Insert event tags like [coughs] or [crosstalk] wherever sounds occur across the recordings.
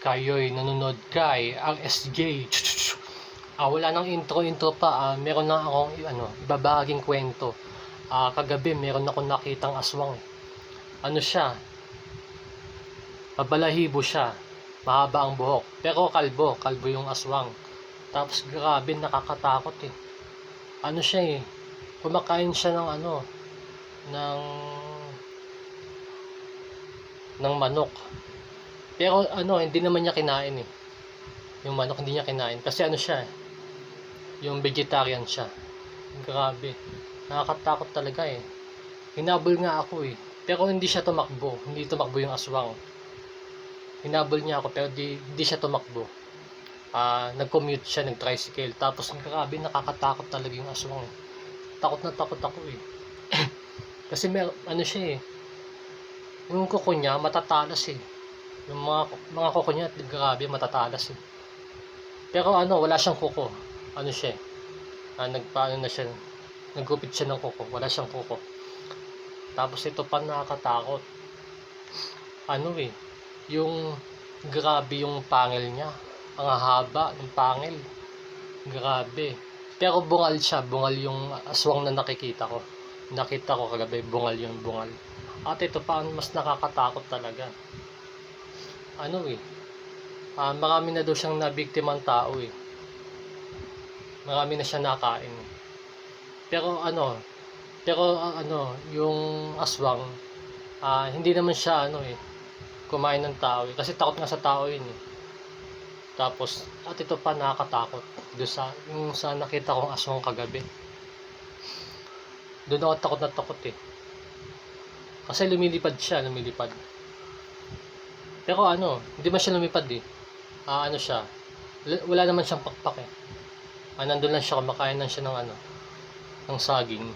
kayo'y nanonood kay RSJ. Ah, wala nang intro-intro pa. Ah, meron na akong ano, ibabaging kwento. Ah, kagabi meron akong nakitang aswang. eh. Ano siya? Mabalahibo siya. Mahaba ang buhok. Pero kalbo, kalbo yung aswang. Tapos grabe nakakatakot eh. Ano siya eh? Kumakain siya ng ano, ng ng manok. Pero ano, hindi naman niya kinain eh. Yung manok hindi niya kinain kasi ano siya, eh, yung vegetarian siya. Grabe. Nakakatakot talaga eh. Hinabol nga ako eh. Pero hindi siya tumakbo. Hindi tumakbo yung aswang. Hinabol niya ako pero di, di siya tumakbo. Ah, nag-commute siya, nag-tricycle. Tapos grabe, nakakatakot talaga yung aswang. Takot na takot ako eh. [coughs] Kasi mer ano siya eh. Yung kuko niya matatalas eh. Yung mga mga kuko niya grabe matatalas eh. Pero ano, wala siyang kuko. Ano siya? eh, Ah, nagpaano na siya. Nagupit siya ng kuko. Wala siyang kuko. Tapos ito pa nakakatakot. Ano eh, yung grabe yung pangil niya. Ang haba ng pangil. Grabe. Pero bungal siya, bungal yung aswang na nakikita ko. Nakita ko kagabi, bungal yung bungal. At ito pa ang mas nakakatakot talaga. Ano eh, ah, marami na daw siyang nabiktimang tao eh. Marami na siya nakain. Pero ano, pero ah, ano, yung aswang, ah, hindi naman siya ano eh, kumain ng tao eh. Kasi takot nga sa tao yun eh. Tapos, at ito pa nakakatakot. Doon sa, yung sa nakita kong aswang kagabi. Doon ako takot na takot eh. Kasi lumilipad siya, lumilipad. Pero ano, hindi man siya lumipad eh. Ah, ano siya, wala naman siyang pakpak eh. Ah, nandun lang siya, kumakain lang siya ng ano, ng saging.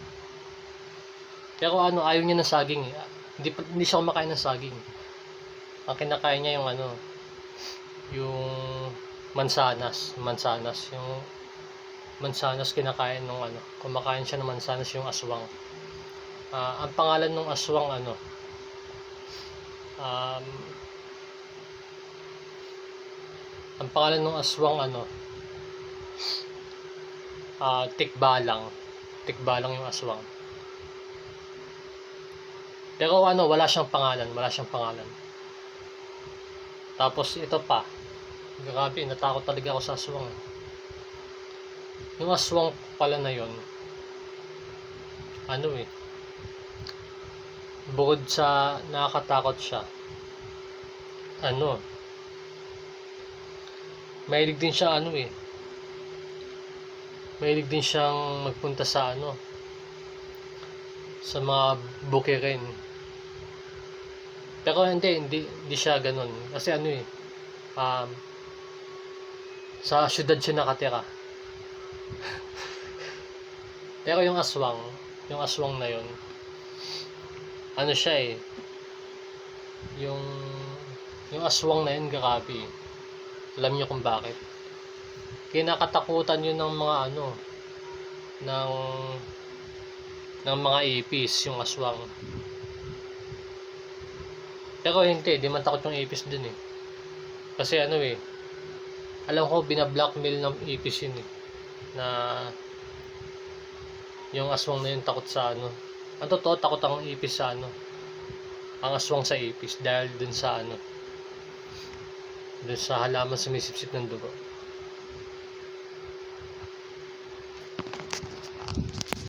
Pero ano, ayaw niya ng saging eh. Hindi, hindi siya kumakain ng saging. Ang kinakain niya yung ano, yung mansanas, mansanas, yung mansanas kinakain ng ano, kumakain siya ng mansanas yung aswang. Ah, ang pangalan ng aswang ano, um, ang pangalan ng aswang ano, ah, tikbalang, tikbalang yung aswang. Pero ano, wala siyang pangalan, wala siyang pangalan. Tapos ito pa, grabe, natakot talaga ako sa aswang. Yung aswang pala na yon ano eh, bukod sa nakakatakot siya, ano, mahilig din siya ano eh, mahilig din siyang magpunta sa ano, sa mga bukirin. Pero hindi, hindi, hindi siya ganun. Kasi ano eh, um, sa syudad siya nakatira. [laughs] Pero yung aswang, yung aswang na yun, ano siya eh, yung, yung aswang na yun, grabe. Alam niyo kung bakit. Kinakatakutan yun ng mga ano, ng, ng mga ipis, yung aswang. Pero hindi, di man takot yung ipis dun eh. Kasi ano eh, alam ko binablockmail ng ipis yun eh. Na yung aswang na yun takot sa ano. Ang totoo, takot ang ipis sa ano. Ang aswang sa ipis dahil dun sa ano. Dun sa halaman sumisipsip ng dugo.